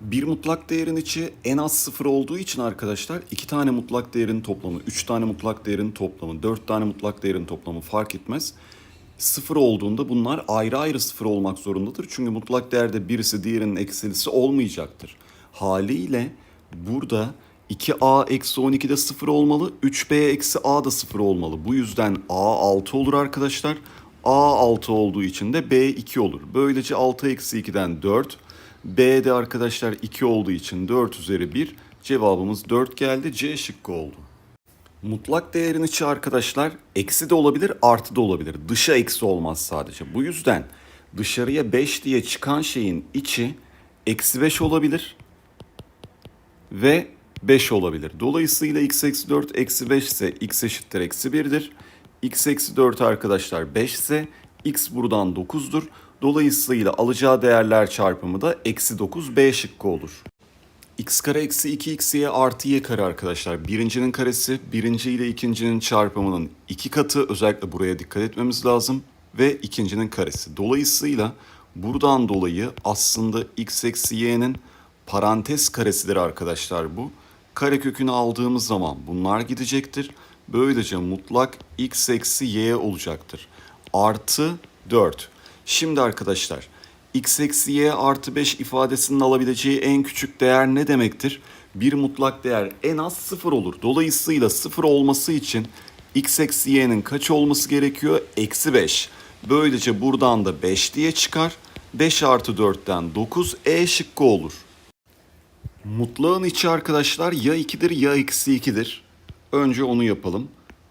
Bir mutlak değerin içi en az sıfır olduğu için arkadaşlar iki tane mutlak değerin toplamı, üç tane mutlak değerin toplamı, dört tane mutlak değerin toplamı fark etmez. Sıfır olduğunda bunlar ayrı ayrı sıfır olmak zorundadır. Çünkü mutlak değerde birisi diğerinin eksilisi olmayacaktır. Haliyle burada 2a eksi 12 de sıfır olmalı, 3b eksi a da sıfır olmalı. Bu yüzden a 6 olur arkadaşlar. a 6 olduğu için de b 2 olur. Böylece 6 eksi 2'den 4, B'de arkadaşlar 2 olduğu için 4 üzeri 1. Cevabımız 4 geldi. C şıkkı oldu. Mutlak değerin içi arkadaşlar eksi de olabilir artı da olabilir. Dışa eksi olmaz sadece. Bu yüzden dışarıya 5 diye çıkan şeyin içi eksi 5 olabilir ve 5 olabilir. Dolayısıyla x eksi 4 eksi 5 ise x eşittir eksi 1'dir. x eksi 4 arkadaşlar 5 ise x buradan 9'dur. Dolayısıyla alacağı değerler çarpımı da eksi 9 b şıkkı olur. x kare eksi 2xy artı y kare arkadaşlar. Birincinin karesi birinci ile ikincinin çarpımının iki katı. Özellikle buraya dikkat etmemiz lazım. Ve ikincinin karesi. Dolayısıyla buradan dolayı aslında x eksi y'nin parantez karesidir arkadaşlar bu. Karekökünü aldığımız zaman bunlar gidecektir. Böylece mutlak x eksi y olacaktır. Artı 4. Şimdi arkadaşlar x eksi y artı 5 ifadesinin alabileceği en küçük değer ne demektir? Bir mutlak değer en az 0 olur. Dolayısıyla 0 olması için x eksi y'nin kaç olması gerekiyor? Eksi 5. Böylece buradan da 5 diye çıkar. 5 artı 4'ten 9 E şıkkı olur. Mutlağın içi arkadaşlar ya 2'dir ya eksi 2'dir. Önce onu yapalım.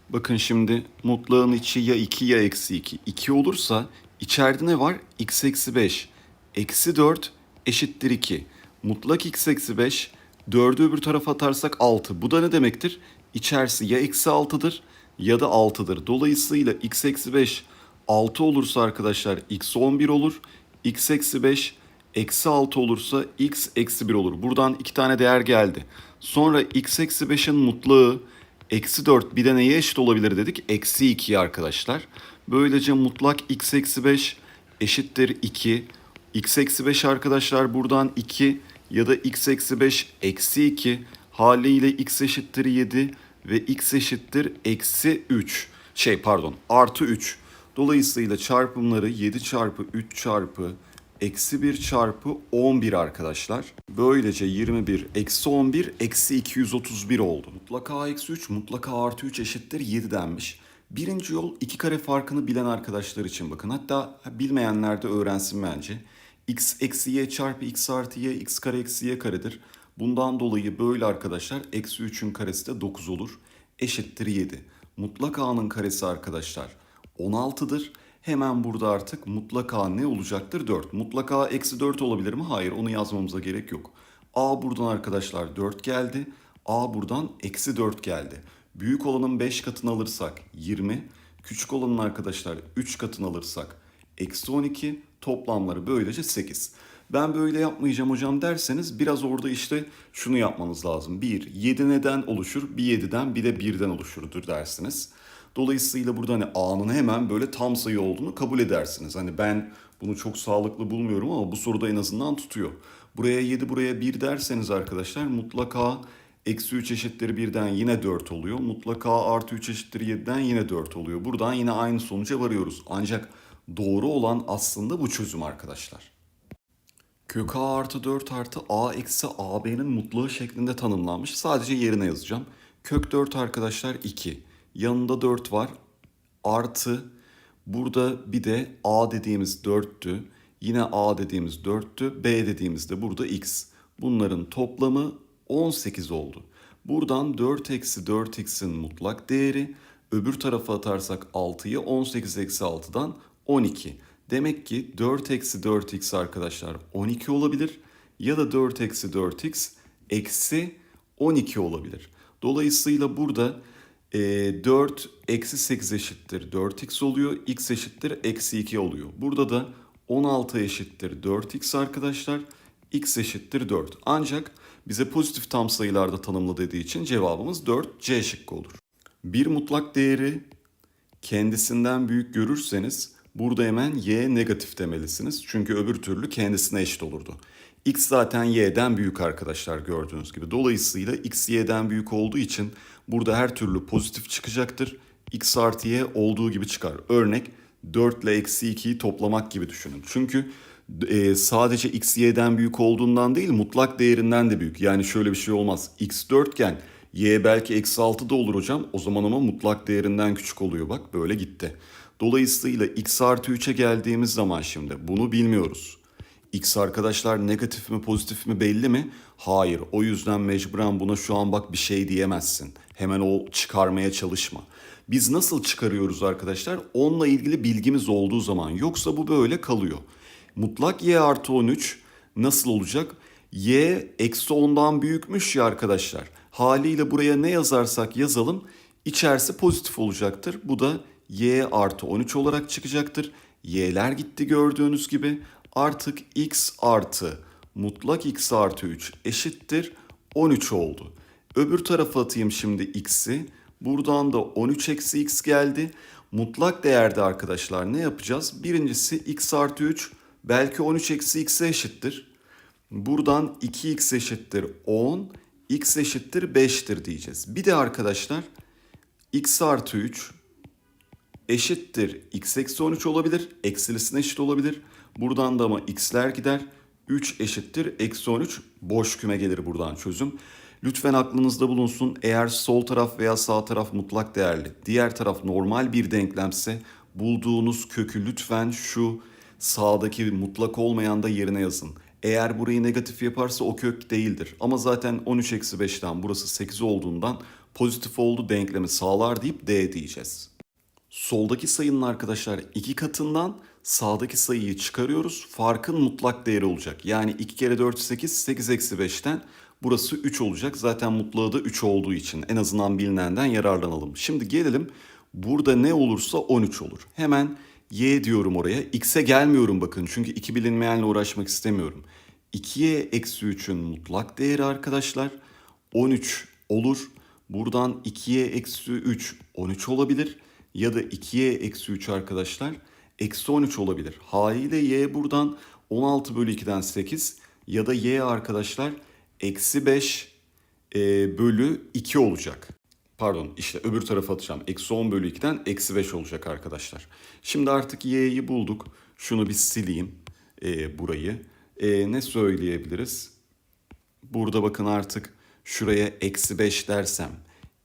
Bakın şimdi mutlağın içi ya 2 ya eksi 2. 2 olursa içeride ne var? x eksi 5. Eksi 4 eşittir 2. Mutlak x eksi 5. 4'ü öbür tarafa atarsak 6. Bu da ne demektir? İçerisi ya eksi 6'dır ya da 6'dır. Dolayısıyla x eksi 5 6 olursa arkadaşlar x 11 olur. x eksi 5 eksi 6 olursa x eksi 1 olur. Buradan iki tane değer geldi. Sonra x eksi 5'in mutlağı eksi 4 bir de neye eşit olabilir dedik? Eksi 2 arkadaşlar. Böylece mutlak x eksi 5 eşittir 2. x eksi 5 arkadaşlar buradan 2 ya da x eksi 5 eksi 2 haliyle x eşittir 7 ve x eşittir eksi 3. Şey pardon artı 3. Dolayısıyla çarpımları 7 çarpı 3 çarpı eksi 1 çarpı 11 arkadaşlar. Böylece 21 eksi 11 eksi 231 oldu. Mutlaka eksi 3 mutlaka artı 3 eşittir 7 denmiş. Birinci yol iki kare farkını bilen arkadaşlar için bakın. Hatta bilmeyenler de öğrensin bence. x eksi y çarpı x artı y x kare eksi y karedir. Bundan dolayı böyle arkadaşlar eksi 3'ün karesi de 9 olur. Eşittir 7. Mutlak a'nın karesi arkadaşlar 16'dır. Hemen burada artık mutlaka ne olacaktır? 4. Mutlaka eksi 4 olabilir mi? Hayır onu yazmamıza gerek yok. A buradan arkadaşlar 4 geldi. A buradan eksi 4 geldi. Büyük olanın 5 katını alırsak 20. Küçük olanın arkadaşlar 3 katını alırsak eksi 12. Toplamları böylece 8. Ben böyle yapmayacağım hocam derseniz biraz orada işte şunu yapmanız lazım. 1, 7 neden oluşur? Bir 7'den bir de 1'den oluşurdur dersiniz. Dolayısıyla burada hani A'nın hemen böyle tam sayı olduğunu kabul edersiniz. Hani ben bunu çok sağlıklı bulmuyorum ama bu soruda en azından tutuyor. Buraya 7 buraya 1 derseniz arkadaşlar mutlaka eksi 3 eşittir 1'den yine 4 oluyor. Mutlaka artı 3 eşittir 7'den yine 4 oluyor. Buradan yine aynı sonuca varıyoruz. Ancak doğru olan aslında bu çözüm arkadaşlar. Kök a artı 4 artı a eksi ab'nin mutlağı şeklinde tanımlanmış. Sadece yerine yazacağım. Kök 4 arkadaşlar 2. Yanında 4 var. Artı burada bir de a dediğimiz 4'tü. Yine a dediğimiz 4'tü. b dediğimiz de burada x. Bunların toplamı 18 oldu. Buradan 4 eksi 4x'in mutlak değeri öbür tarafa atarsak 6'yı 18 eksi 6'dan 12. Demek ki 4 eksi 4x arkadaşlar 12 olabilir ya da 4 eksi 4x eksi 12 olabilir. Dolayısıyla burada e, 4 eksi 8 eşittir 4x oluyor. x eşittir eksi 2 oluyor. Burada da 16 eşittir 4x arkadaşlar. x eşittir 4. Ancak bize pozitif tam sayılarda tanımla dediği için cevabımız 4 C şıkkı olur. Bir mutlak değeri kendisinden büyük görürseniz burada hemen y negatif demelisiniz. Çünkü öbür türlü kendisine eşit olurdu. X zaten y'den büyük arkadaşlar gördüğünüz gibi. Dolayısıyla x y'den büyük olduğu için burada her türlü pozitif çıkacaktır. x artı y olduğu gibi çıkar. Örnek 4 ile eksi 2'yi toplamak gibi düşünün. Çünkü e, sadece x y'den büyük olduğundan değil mutlak değerinden de büyük. Yani şöyle bir şey olmaz. x 4 iken y belki eksi 6 da olur hocam. O zaman ama mutlak değerinden küçük oluyor bak böyle gitti. Dolayısıyla x artı 3'e geldiğimiz zaman şimdi bunu bilmiyoruz. X arkadaşlar negatif mi pozitif mi belli mi? Hayır. O yüzden mecburen buna şu an bak bir şey diyemezsin. Hemen o çıkarmaya çalışma. Biz nasıl çıkarıyoruz arkadaşlar? Onunla ilgili bilgimiz olduğu zaman. Yoksa bu böyle kalıyor. Mutlak y artı 13 nasıl olacak? Y eksi 10'dan büyükmüş ya arkadaşlar. Haliyle buraya ne yazarsak yazalım içerisi pozitif olacaktır. Bu da y artı 13 olarak çıkacaktır. Y'ler gitti gördüğünüz gibi. Artık x artı mutlak x artı 3 eşittir 13 oldu. Öbür tarafa atayım şimdi x'i. Buradan da 13 eksi x geldi. Mutlak değerde arkadaşlar ne yapacağız? Birincisi x artı 3 belki 13 eksi x'e eşittir. Buradan 2x eşittir 10, x eşittir 5'tir diyeceğiz. Bir de arkadaşlar x artı 3 eşittir x eksi 13 olabilir. Eksilisine eşit olabilir. Buradan da ama x'ler gider. 3 eşittir eksi 13 boş küme gelir buradan çözüm. Lütfen aklınızda bulunsun eğer sol taraf veya sağ taraf mutlak değerli, diğer taraf normal bir denklemse bulduğunuz kökü lütfen şu sağdaki mutlak olmayan da yerine yazın. Eğer burayı negatif yaparsa o kök değildir. Ama zaten 13 eksi 5'ten burası 8 olduğundan pozitif oldu denklemi sağlar deyip D diyeceğiz. Soldaki sayının arkadaşlar iki katından sağdaki sayıyı çıkarıyoruz. Farkın mutlak değeri olacak. Yani 2 kere 4 8, 8 eksi 5'ten burası 3 olacak. Zaten mutlağı da 3 olduğu için en azından bilinenden yararlanalım. Şimdi gelelim burada ne olursa 13 olur. Hemen y diyorum oraya. x'e gelmiyorum bakın çünkü iki bilinmeyenle uğraşmak istemiyorum. 2y eksi 3'ün mutlak değeri arkadaşlar 13 olur. Buradan 2y eksi 3 13 olabilir ya da 2y eksi 3 arkadaşlar eksi 13 olabilir. Haliyle y buradan 16 bölü 2'den 8 ya da y arkadaşlar eksi 5 e, bölü 2 olacak. Pardon işte öbür tarafa atacağım. Eksi 10 bölü 2'den eksi 5 olacak arkadaşlar. Şimdi artık y'yi bulduk. Şunu bir sileyim e, burayı. E, ne söyleyebiliriz? Burada bakın artık şuraya eksi 5 dersem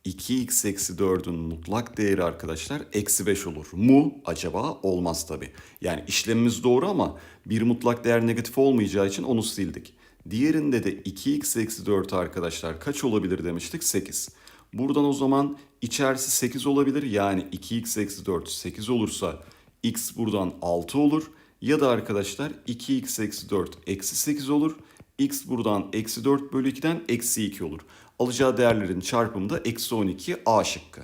2x eksi 4'ün mutlak değeri arkadaşlar eksi 5 olur. Mu acaba? Olmaz tabi. Yani işlemimiz doğru ama bir mutlak değer negatif olmayacağı için onu sildik. Diğerinde de 2x eksi 4 arkadaşlar kaç olabilir demiştik? 8. Buradan o zaman içerisi 8 olabilir. Yani 2x eksi 4 8 olursa x buradan 6 olur. Ya da arkadaşlar 2x eksi 4 eksi 8 olur. x buradan eksi 4 bölü 2'den eksi 2 olur. Alacağı değerlerin çarpımı da eksi 12 A şıkkı.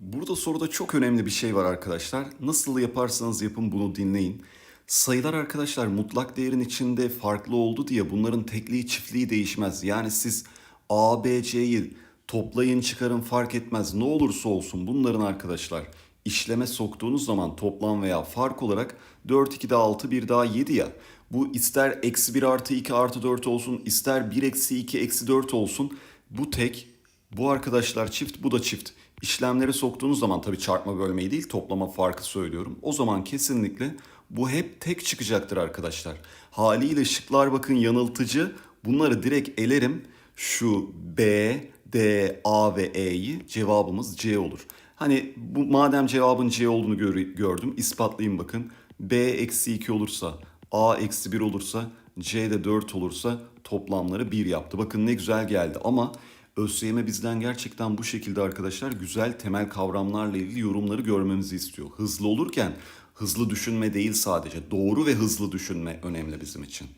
Burada soruda çok önemli bir şey var arkadaşlar. Nasıl yaparsanız yapın bunu dinleyin. Sayılar arkadaşlar mutlak değerin içinde farklı oldu diye bunların tekliği çiftliği değişmez. Yani siz A, B, C'yi toplayın çıkarın fark etmez ne olursa olsun bunların arkadaşlar işleme soktuğunuz zaman toplam veya fark olarak 4 2 daha 6 1 daha 7 ya. Bu ister eksi 1 artı 2 artı 4 olsun ister 1 eksi 2 eksi 4 olsun. Bu tek bu arkadaşlar çift bu da çift. İşlemleri soktuğunuz zaman tabii çarpma bölmeyi değil toplama farkı söylüyorum. O zaman kesinlikle bu hep tek çıkacaktır arkadaşlar. Haliyle şıklar bakın yanıltıcı. Bunları direkt elerim. Şu B, D, A ve E'yi cevabımız C olur. Hani bu madem cevabın C olduğunu gör, gördüm ispatlayayım bakın. B eksi 2 olursa A eksi 1 olursa C de 4 olursa toplamları 1 yaptı. Bakın ne güzel geldi ama ÖSYM bizden gerçekten bu şekilde arkadaşlar güzel temel kavramlarla ilgili yorumları görmemizi istiyor. Hızlı olurken hızlı düşünme değil sadece doğru ve hızlı düşünme önemli bizim için.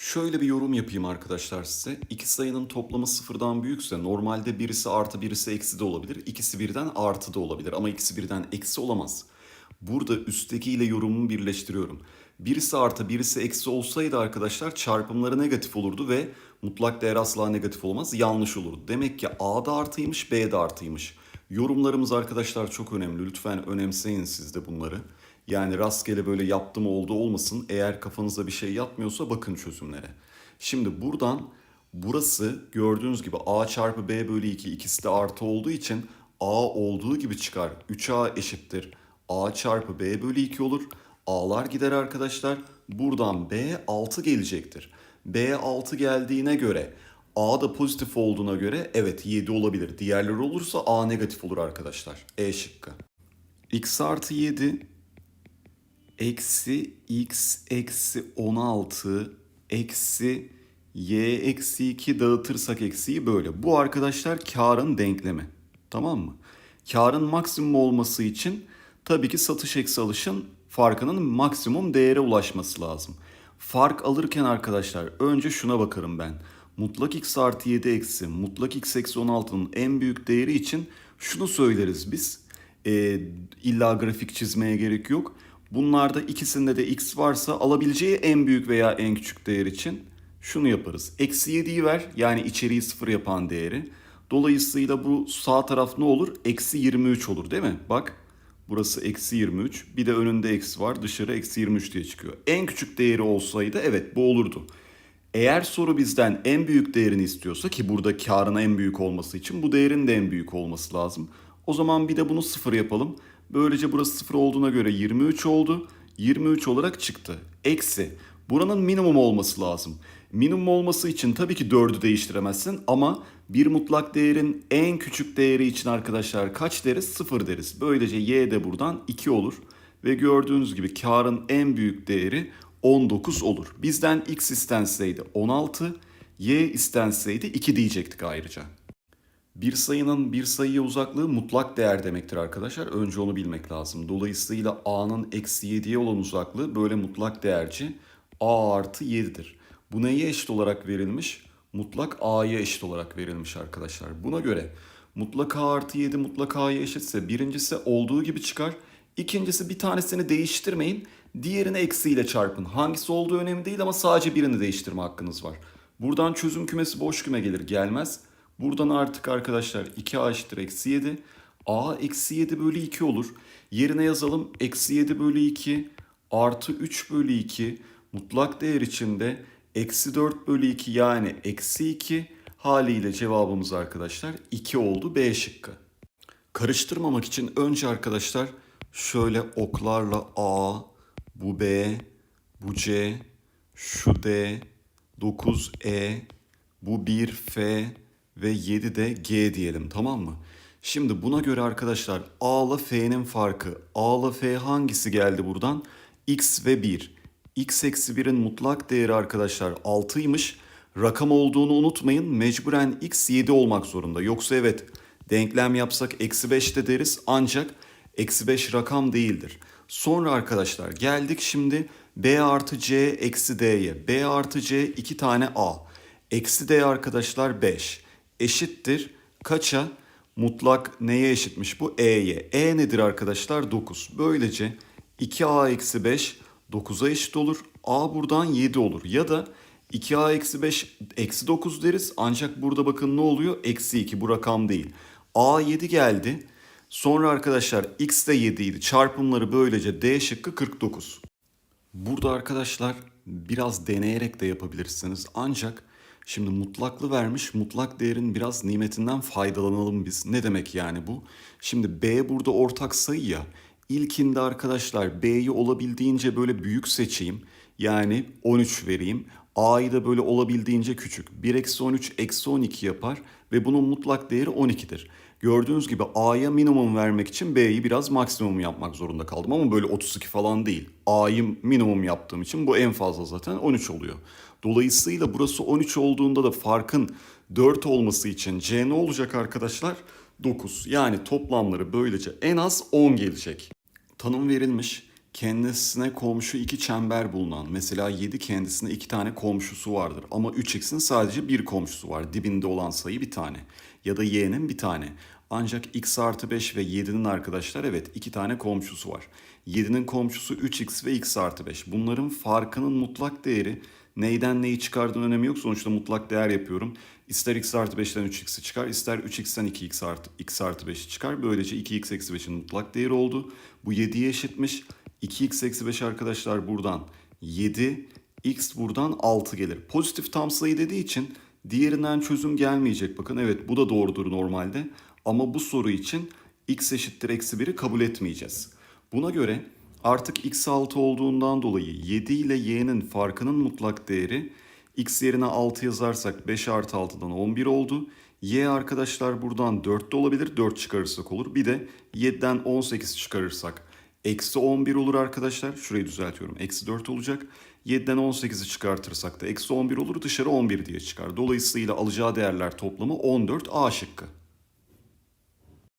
Şöyle bir yorum yapayım arkadaşlar size. İki sayının toplamı sıfırdan büyükse normalde birisi artı birisi eksi de olabilir. İkisi birden artı da olabilir ama ikisi birden eksi olamaz. Burada üsttekiyle yorumumu birleştiriyorum. Birisi artı birisi eksi olsaydı arkadaşlar çarpımları negatif olurdu ve mutlak değer asla negatif olmaz yanlış olurdu. Demek ki A da artıymış B de artıymış. Yorumlarımız arkadaşlar çok önemli. Lütfen önemseyin siz de bunları. Yani rastgele böyle yaptım oldu olmasın. Eğer kafanızda bir şey yatmıyorsa bakın çözümlere. Şimdi buradan burası gördüğünüz gibi a çarpı b bölü 2 ikisi de artı olduğu için a olduğu gibi çıkar. 3a eşittir a çarpı b bölü 2 olur. A'lar gider arkadaşlar. Buradan b 6 gelecektir. b 6 geldiğine göre A da pozitif olduğuna göre evet 7 olabilir. Diğerleri olursa A negatif olur arkadaşlar. E şıkkı. X artı 7 eksi X eksi 16 eksi Y eksi 2 dağıtırsak eksiği böyle. Bu arkadaşlar karın denklemi. Tamam mı? Karın maksimum olması için tabii ki satış eksi alışın farkının maksimum değere ulaşması lazım. Fark alırken arkadaşlar önce şuna bakarım ben. Mutlak x artı 7 eksi mutlak x eksi 16'nın en büyük değeri için şunu söyleriz biz. Ee, illa grafik çizmeye gerek yok. Bunlarda ikisinde de x varsa alabileceği en büyük veya en küçük değer için şunu yaparız. Eksi 7'yi ver yani içeriği sıfır yapan değeri. Dolayısıyla bu sağ taraf ne olur? Eksi 23 olur değil mi? Bak burası eksi 23 bir de önünde eksi var dışarı eksi 23 diye çıkıyor. En küçük değeri olsaydı evet bu olurdu. Eğer soru bizden en büyük değerini istiyorsa ki burada karın en büyük olması için bu değerin de en büyük olması lazım. O zaman bir de bunu sıfır yapalım. Böylece burası sıfır olduğuna göre 23 oldu. 23 olarak çıktı. Eksi. Buranın minimum olması lazım. Minimum olması için tabii ki 4'ü değiştiremezsin ama bir mutlak değerin en küçük değeri için arkadaşlar kaç deriz? 0 deriz. Böylece y de buradan 2 olur. Ve gördüğünüz gibi karın en büyük değeri 19 olur. Bizden x istenseydi 16, y istenseydi 2 diyecektik ayrıca. Bir sayının bir sayıya uzaklığı mutlak değer demektir arkadaşlar. Önce onu bilmek lazım. Dolayısıyla a'nın eksi 7'ye olan uzaklığı böyle mutlak değerci a artı 7'dir. Bu neye eşit olarak verilmiş? Mutlak a'ya eşit olarak verilmiş arkadaşlar. Buna göre mutlak a artı 7 mutlak a'ya eşitse birincisi olduğu gibi çıkar. İkincisi bir tanesini değiştirmeyin. Diğerini eksiyle çarpın. Hangisi olduğu önemli değil ama sadece birini değiştirme hakkınız var. Buradan çözüm kümesi boş küme gelir gelmez. Buradan artık arkadaşlar 2a eşittir eksi 7. a eksi 7 bölü 2 olur. Yerine yazalım eksi 7 bölü 2 artı 3 bölü 2 mutlak değer içinde eksi 4 bölü 2 yani eksi 2 haliyle cevabımız arkadaşlar 2 oldu B şıkkı. Karıştırmamak için önce arkadaşlar şöyle oklarla A, bu B, bu C, şu D, 9E, bu 1F ve 7 de G diyelim tamam mı? Şimdi buna göre arkadaşlar A ile F'nin farkı. A ile F hangisi geldi buradan? X ve 1. X eksi 1'in mutlak değeri arkadaşlar 6'ymış. Rakam olduğunu unutmayın. Mecburen X 7 olmak zorunda. Yoksa evet denklem yapsak eksi 5 de deriz ancak eksi 5 rakam değildir. Sonra arkadaşlar geldik şimdi B artı C eksi D'ye. B artı C 2 tane A. Eksi D arkadaşlar 5. Eşittir kaça? Mutlak neye eşitmiş bu? E'ye. E nedir arkadaşlar? 9. Böylece 2A eksi 5 9'a eşit olur. A buradan 7 olur. Ya da 2A eksi 5 eksi 9 deriz. Ancak burada bakın ne oluyor? Eksi 2 bu rakam değil. A 7 geldi. Sonra arkadaşlar x de 7 idi. Çarpımları böylece D şıkkı 49. Burada arkadaşlar biraz deneyerek de yapabilirsiniz. Ancak şimdi mutlaklı vermiş. Mutlak değerin biraz nimetinden faydalanalım biz. Ne demek yani bu? Şimdi B burada ortak sayı ya. İlkinde arkadaşlar B'yi olabildiğince böyle büyük seçeyim. Yani 13 vereyim. A'yı da böyle olabildiğince küçük. 1 eksi 13 eksi 12 yapar ve bunun mutlak değeri 12'dir. Gördüğünüz gibi A'ya minimum vermek için B'yi biraz maksimum yapmak zorunda kaldım ama böyle 32 falan değil. A'yı minimum yaptığım için bu en fazla zaten 13 oluyor. Dolayısıyla burası 13 olduğunda da farkın 4 olması için C ne olacak arkadaşlar? 9. Yani toplamları böylece en az 10 gelecek. Tanım verilmiş. Kendisine komşu iki çember bulunan. Mesela 7 kendisine iki tane komşusu vardır. Ama 3x'in sadece bir komşusu var. Dibinde olan sayı bir tane. Ya da y'nin bir tane. Ancak x artı 5 ve 7'nin arkadaşlar evet iki tane komşusu var. 7'nin komşusu 3x ve x artı 5. Bunların farkının mutlak değeri neyden neyi çıkardığın önemi yok. Sonuçta mutlak değer yapıyorum. İster x artı 5'ten 3x'i çıkar, ister 3x'ten 2x artı, x artı 5'i çıkar. Böylece 2x eksi 5'in mutlak değeri oldu. Bu 7'ye eşitmiş. 2x eksi 5 arkadaşlar buradan 7. x buradan 6 gelir. Pozitif tam sayı dediği için diğerinden çözüm gelmeyecek. Bakın evet bu da doğrudur normalde. Ama bu soru için x eşittir eksi 1'i kabul etmeyeceğiz. Buna göre artık x 6 olduğundan dolayı 7 ile y'nin farkının mutlak değeri x yerine 6 yazarsak 5 artı 6'dan 11 oldu. Y arkadaşlar buradan 4 de olabilir. 4 çıkarırsak olur. Bir de 7'den 18 çıkarırsak eksi 11 olur arkadaşlar. Şurayı düzeltiyorum. Eksi 4 olacak. 7'den 18'i çıkartırsak da eksi 11 olur. Dışarı 11 diye çıkar. Dolayısıyla alacağı değerler toplamı 14 A şıkkı.